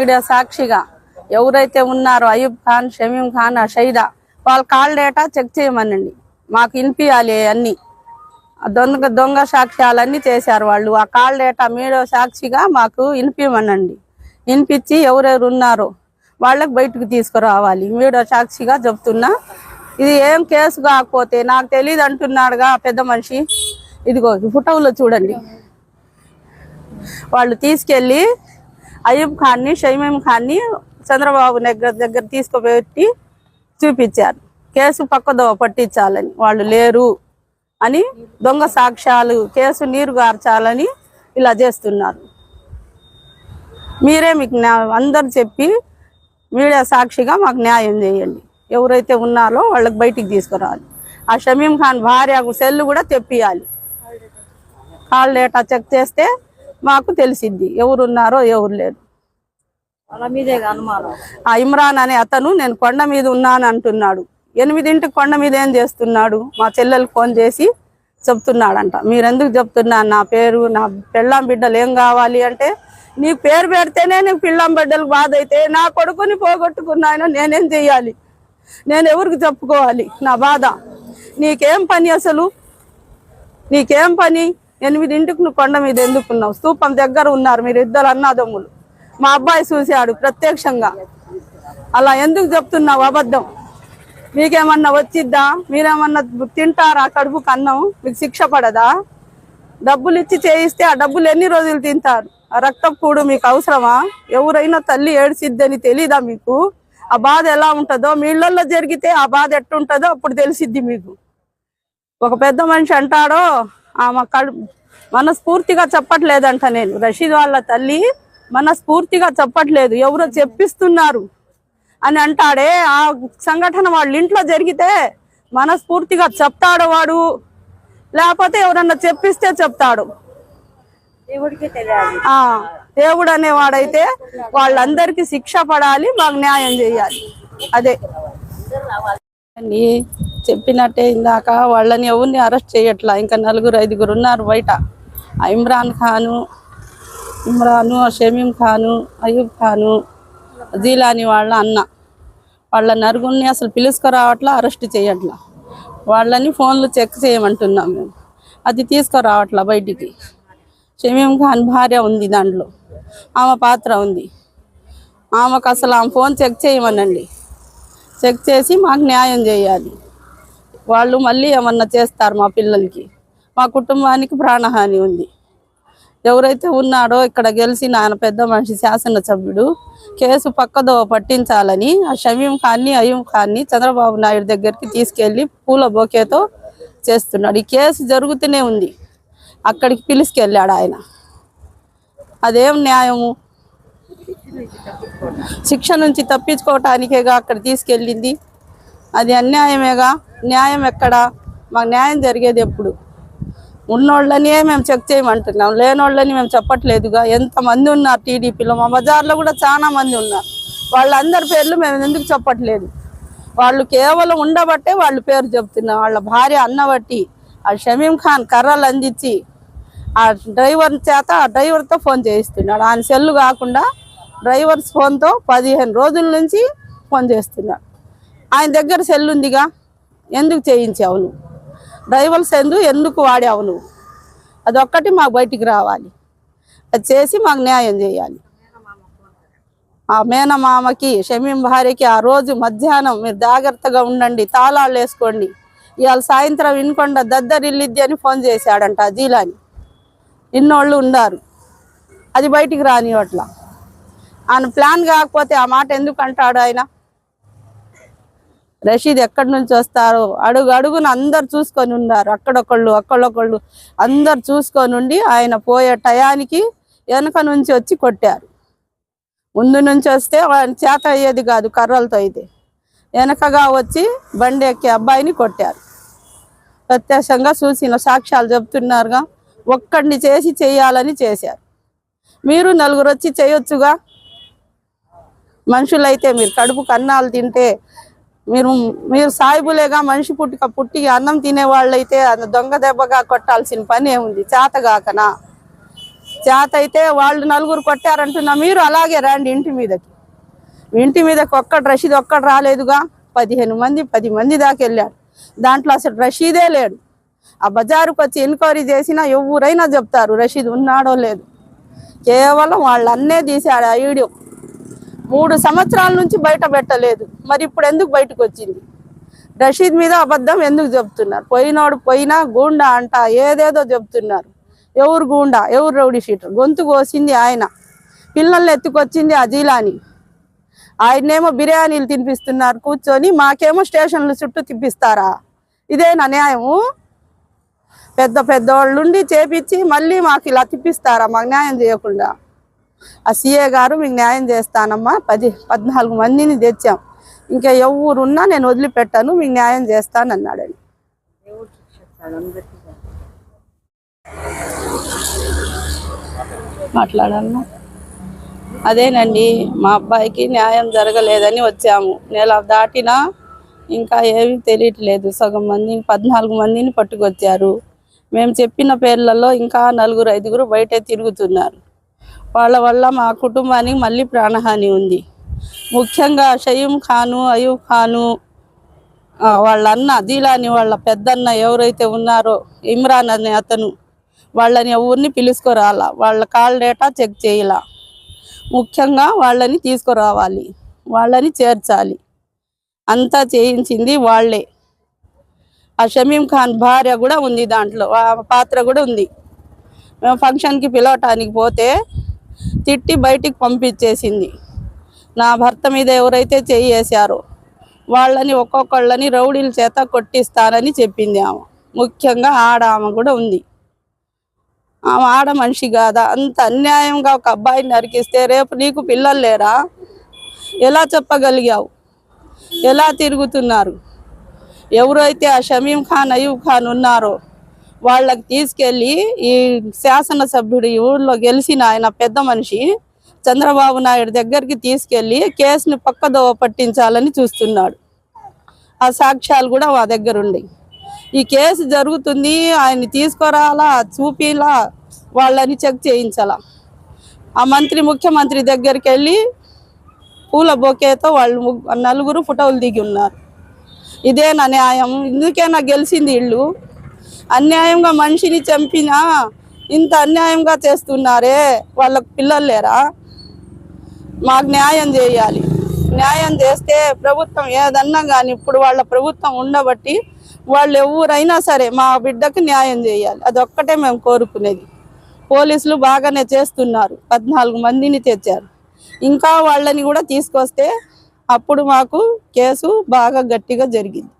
Media సాక్షిగా ఎవరైతే ఉన్నారో అయూబ్ ఖాన్ షమీం ఖాన్ ఆ షైదా వాళ్ళ కాల్ డేటా చెక్ చేయమనండి. మాకు వినిపించాలి అన్ని. దొంగ దొంగ సాక్ష్యాలన్నీ చేశారు వాళ్ళు. ఆ కాల్ డేటా మీడియా సాక్షిగా మాకు వినిపించమనండి వినిపించి ఎవరెవరు ఉన్నారో వాళ్ళకి బయటకు తీసుకురావాలి. మీడియా సాక్షిగా చెప్తున్నా. ఇది ఏం కేసు కాకపోతే నాకు తెలియదు అంటున్నాడుగా పెద్ద మనిషి. ఇదిగో ఫోటోలో చూడండి. వాళ్ళు తీసుకెళ్ళి అయూబ్ ఖాన్ని షైమీం ఖాన్ని చంద్రబాబు దగ్గర దగ్గర తీసుకుపెట్టి చూపించారు. కేసు పక్కదో పట్టించాలని. వాళ్ళు లేరు అని దొంగ సాక్ష్యాలు కేసు నీరు గార్చాలని ఇలా చేస్తున్నారు. మీరే మీకు అందరు చెప్పి మీడియా సాక్షిగా మాకు న్యాయం చేయండి. ఎవరైతే ఉన్నారో వాళ్ళకి బయటికి తీసుకురావాలి. ఆ షమీం ఖాన్ భార్య సెల్ కూడా తెప్పియాలి. కాల్ డేటా చెక్ చేస్తే మాకు తెలిసిద్ది. ఎవరు ఉన్నారో ఎవరు లేరు ఇమ్రాన్ అనే అతను నేను కొండ మీద ఉన్నాను అంటున్నాడు. ఎనిమిదింటికి కొండ మీద ఏం చేస్తున్నాడు? మా చెల్లెలకు ఫోన్ చేసి చెప్తున్నాడంట. మీరెందుకు చెప్తున్నారు? నా పేరు నా పెళ్ళాం బిడ్డలు ఏం కావాలి అంటే నీ పేరు పెడితేనే నీకు పిల్లం బిడ్డలకు బాధ అయితే నా కొడుకుని పోగొట్టుకున్నాను నేనేం చెయ్యాలి? నేను ఎవరికి చెప్పుకోవాలి? నా బాధ. నీకేం పని అసలు? నీకేం పని? ఎనిమిదింటికి నువ్వు కొండ మీద ఎందుకున్నావు? స్తూపం దగ్గర ఉన్నారు మీరు ఇద్దరు అన్నదమ్ములు. మా అబ్బాయి చూశాడు ప్రత్యక్షంగా. అలా ఎందుకు చెప్తున్నావు అబద్ధం? మీకేమన్నా వచ్చిద్దా? మీరేమన్నా తింటారా కడుపుకు అన్నం మీకు శిక్ష పడదా? డబ్బులు ఇచ్చి చేయిస్తే ఆ డబ్బులు ఎన్ని రోజులు తింటారు? ఆ రక్తం కూడు మీకు అవసరమా? ఎవరైనా తల్లి ఏడ్చిద్దని తెలీదా మీకు? ఆ బాధ ఎలా ఉంటుందో? మీ ఇళ్ళలో జరిగితే ఆ బాధ ఎట్టుంటుందో అప్పుడు తెలిసిద్ది మీకు. ఒక పెద్ద మనిషి అంటాడో ఆమె కడు మనస్ఫూర్తిగా చెప్పట్లేదంట నేను. రషీద్ వాళ్ళ తల్లి మనస్ఫూర్తిగా చెప్పట్లేదు. ఎవరో చెప్పిస్తున్నారు అని అంటాడే. ఆ సంఘటన వాళ్ళ ఇంట్లో జరిగితే మనస్ఫూర్తిగా చెప్తాడు వాడు. లేకపోతే ఎవరన్నా చెప్పిస్తే చెప్తాడు. దేవుడికే తెలియాలి. ఆ దేవుడు అనేవాడైతే వాళ్ళందరికీ శిక్ష పడాలి మాకు న్యాయం చేయాలి. అదే. చెప్పినట్టే ఇందాక వాళ్ళని ఎవరిని అరెస్ట్ చేయట్లా? ఇంకా నలుగురు ఐదుగురు ఉన్నారు బయట. ఆ ఇమ్రాన్ ఖాను ఇమ్రాను షమీం ఖాను అయూబ్ ఖాను జీలాని వాళ్ళ అన్న. వాళ్ళ నలుగురిని అసలు పిలుచుకురావట్లా అరెస్ట్ చేయట్లా? వాళ్ళని ఫోన్లు చెక్ చేయమంటున్నాం మేము. అది తీసుకురావట్లా బయటికి? షమీం ఖాన్ భార్య ఉంది దాంట్లో. ఆమె పాత్ర ఉంది. ఆమెకు అసలు ఆమె ఫోన్ చెక్ చేయమనండి. చెక్ చేసి మాకు న్యాయం చేయాలి. వాళ్ళు మళ్ళీ ఏమన్నా చేస్తారు మా పిల్లలకి. మా కుటుంబానికి ప్రాణహాని ఉంది. ఎవరైతే ఉన్నాడో ఇక్కడ గెలిచిన ఆయన పెద్ద మనిషి శాసనసభ్యుడు కేసు పక్కదో పట్టించాలని ఆ షమీం ఖాన్ని అయ్యం ఖాన్ని చంద్రబాబు నాయుడు దగ్గరికి తీసుకెళ్ళి పూల బొకేతో చేస్తున్నాడు. ఈ కేసు జరుగుతూనే ఉంది. అక్కడికి పిలుచుకెళ్ళాడు ఆయన. అదేం న్యాయము? శిక్ష నుంచి తప్పించుకోవటానికేగా అక్కడ తీసుకెళ్ళింది? అది అన్యాయమేగా? న్యాయం ఎక్కడా? మాకు న్యాయం జరిగేది ఎప్పుడు? ఉన్నోళ్ళనే మేము చెక్ చేయమంటున్నాం. లేనోళ్ళని మేము చెప్పట్లేదుగా. ఎంతమంది ఉన్నారు టీడీపీలో? మా బజార్లో కూడా చాలా మంది ఉన్నారు. వాళ్ళందరి పేర్లు మేము ఎందుకు చెప్పట్లేదు? వాళ్ళు కేవలం ఉండబట్టే వాళ్ళ పేరు చెప్తున్నాం వాళ్ళ భార్య అన్నబట్టి ఆ షమీం ఖాన్ కర్రలు అందించి ఆ డ్రైవర్ చేత ఆ డ్రైవర్తో ఫోన్ చేయిస్తున్నాడు. ఆయన సెల్లు కాకుండా డ్రైవర్స్ ఫోన్తో పదిహేను రోజుల నుంచి ఫోన్ చేస్తున్నాడు ఆయన దగ్గర సెల్ ఉందిగా. ఎందుకు చేయించావు నువ్వు డ్రైవర్ సెందు ఎందుకు వాడావు నువ్వు అదొక్కటి మాకు బయటికి రావాలి. అది చేసి మాకు న్యాయం చేయాలి. ఆ మేనమామకి షమీం భార్యకి ఆ రోజు మధ్యాహ్నం మీరు జాగ్రత్తగా ఉండండి తాళాలు వేసుకోండి. ఇవాళ సాయంత్రం వినకుండా దద్దరిల్లిద్ది అని ఫోన్ చేశాడంట జీలాని. ఇన్నోళ్ళు ఉన్నారు. అది బయటికి రానివ్వట్లా. ఆయన ప్లాన్ కాకపోతే ఆ మాట ఎందుకు అంటాడు ఆయన? రషీద్ ఎక్కడి నుంచి వస్తారో? అడుగు అడుగున అందరు చూసుకొని ఉన్నారు. అక్కడొకళ్ళు అక్కడొకళ్ళు అందరు చూసుకొని ఉండి ఆయన పోయే టయానికి వెనక నుంచి వచ్చి కొట్టారు. ముందు నుంచి వస్తే ఆయన చేత అయ్యేది కాదు కర్రలతో అయితే వెనకగా వచ్చి బండి ఎక్కే అబ్బాయిని కొట్టారు. ప్రత్యక్షంగా చూసిన సాక్ష్యాలు చెప్తున్నారుగా ఒక్కడిని చేసి చేయాలని చేశారు. మీరు నలుగురు వచ్చి చేయొచ్చుగా? మనుషులైతే మీరు కడుపు కన్నాలు తింటే మీరు మీరు సాయిబులేగా మనిషి పుట్టుక పుట్టి అన్నం తినేవాళ్ళైతే అది దొంగ దెబ్బగా కొట్టాల్సిన పని ఏముంది? చేతగాకనా చేత అయితే వాళ్ళు నలుగురు కొట్టారంటున్నా మీరు అలాగే రండి ఇంటి మీదకి. ఇంటి మీదకి ఒక్కటి రషీద్ ఒక్కడు రాలేదుగా? పదిహేను మంది పది మంది దాకా వెళ్ళాడు దాంట్లో అసలు రషీదే లేడు. ఆ బజారుకు వచ్చి ఎంక్వైరీ చేసినా ఎవరైనా చెప్తారు రషీద్ ఉన్నాడో లేదు. కేవలం వాళ్ళు అన్నే తీశాడు ఆ వీడియో. మూడు సంవత్సరాల నుంచి బయట పెట్టలేదు. మరి ఇప్పుడు ఎందుకు బయటకు వచ్చింది? రషీద్ మీద అబద్ధం ఎందుకు చెప్తున్నారు? పోయినోడు పోయినా గూండా అంట ఏదేదో చెప్తున్నారు. ఎవరు గూండా? ఎవరు రౌడీ షీటర్? గొంతు కోసింది ఆయన. పిల్లల్ని ఎత్తుకొచ్చింది అజీలాని. ఆయనేమో ఆయన్నేమో బిర్యానీలు తినిపిస్తున్నారు కూర్చొని మాకేమో స్టేషన్లు చుట్టూ తిప్పిస్తారా? ఇదేనా న్యాయము? పెద్ద పెద్దవాళ్ళుండి చేపించి మళ్ళీ మాకు ఇలా తిప్పిస్తారా? మాకు న్యాయం చేయకుండా. ఆ సీఏ గారు మీకు న్యాయం చేస్తానమ్మా. పది పద్నాలుగు మందిని తెచ్చాం. ఇంకా ఎవరున్నా నేను వదిలిపెట్టాను మీకు న్యాయం చేస్తాను అన్నాడండి దేవుడు మాట్లాడన్నా అదేనండి మా అబ్బాయికి న్యాయం జరగలేదని వచ్చాము. నెల దాటినా ఇంకా ఏమీ తెలియట్లేదు. సగం మందిని పద్నాలుగు మందిని పట్టుకొచ్చారు. మేము చెప్పిన పేర్లలో ఇంకా నలుగురు ఐదుగురు బయటే తిరుగుతున్నారు. వాళ్ళ వల్ల మా కుటుంబానికి మళ్ళీ ప్రాణహాని ఉంది. ముఖ్యంగా షయీం ఖాను అయూబ్ ఖాను వాళ్ళ అన్న దీలాని వాళ్ళ పెద్దన్న ఎవరైతే ఉన్నారో ఇమ్రాన్ అనే అతను వాళ్ళని ఎవరిని పిలుచుకురాలా? వాళ్ళ కాల్ డేటా చెక్ చేయాల? ముఖ్యంగా వాళ్ళని తీసుకురావాలి. వాళ్ళని చేర్చాలి. అంతా చేయించింది వాళ్ళే. ఆ షమీం ఖాన్ భార్య కూడా ఉంది దాంట్లో పాత్ర కూడా ఉంది. మేము ఫంక్షన్కి పిలవటానికి పోతే తిట్టి బయటికి పంపించేసింది. నా భర్త మీద ఎవరైతే చేయేశారో వాళ్ళని ఒక్కొక్కళ్ళని రౌడీల చేత కొట్టిస్తానని చెప్పింది ఆమె. ముఖ్యంగా ఆడ ఆమె కూడా ఉంది. ఆమె ఆడ మనిషి కాదా? అంత అన్యాయంగా ఒక అబ్బాయిని నరికిస్తే రేపు నీకు పిల్లలు లేరా? ఎలా చెప్పగలిగావు? ఎలా తిరుగుతున్నారు? ఎవరైతే ఆ షమీం ఖాన్ అయూబ్ ఖాన్ ఉన్నారో వాళ్ళకి తీసుకెళ్ళి ఈ శాసనసభ్యుడు ఈ ఊళ్ళో గెలిచిన ఆయన పెద్ద మనిషి చంద్రబాబు నాయుడు దగ్గరికి తీసుకెళ్ళి కేసుని పక్కదోవ పట్టించాలని చూస్తున్నాడు. ఆ సాక్ష్యాలు కూడా మా దగ్గర ఉన్నాయి ఈ కేసు జరుగుతుంది ఆయన్ని తీసుకురాలా చూపిలా వాళ్ళని చెక్ చేయించాలా. ఆ మంత్రి ముఖ్యమంత్రి దగ్గరికి వెళ్ళి పూల బొకేతో వాళ్ళు నలుగురు ఫోటోలు దిగి ఉన్నారు. ఇదేనా న్యాయం? ఇందుకేనా గెలిచింది ఇళ్ళు? అన్యాయంగా మనిషిని చంపినా ఇంత అన్యాయంగా చేస్తున్నారే? వాళ్ళకు పిల్లలు లేరా? మాకు న్యాయం చేయాలి. న్యాయం చేస్తే ప్రభుత్వం ఏదన్నా కానీ ఇప్పుడు వాళ్ళ ప్రభుత్వం ఉండబట్టి వాళ్ళు ఎవరైనా సరే మా బిడ్డకు న్యాయం చేయాలి. అదొక్కటే మేము కోరుకునేది. పోలీసులు బాగానే చేస్తున్నారు. పద్నాలుగు మందిని తెచ్చారు ఇంకా వాళ్ళని కూడా తీసుకొస్తే అప్పుడు మాకు కేసు బాగా గట్టిగా జరిగింది.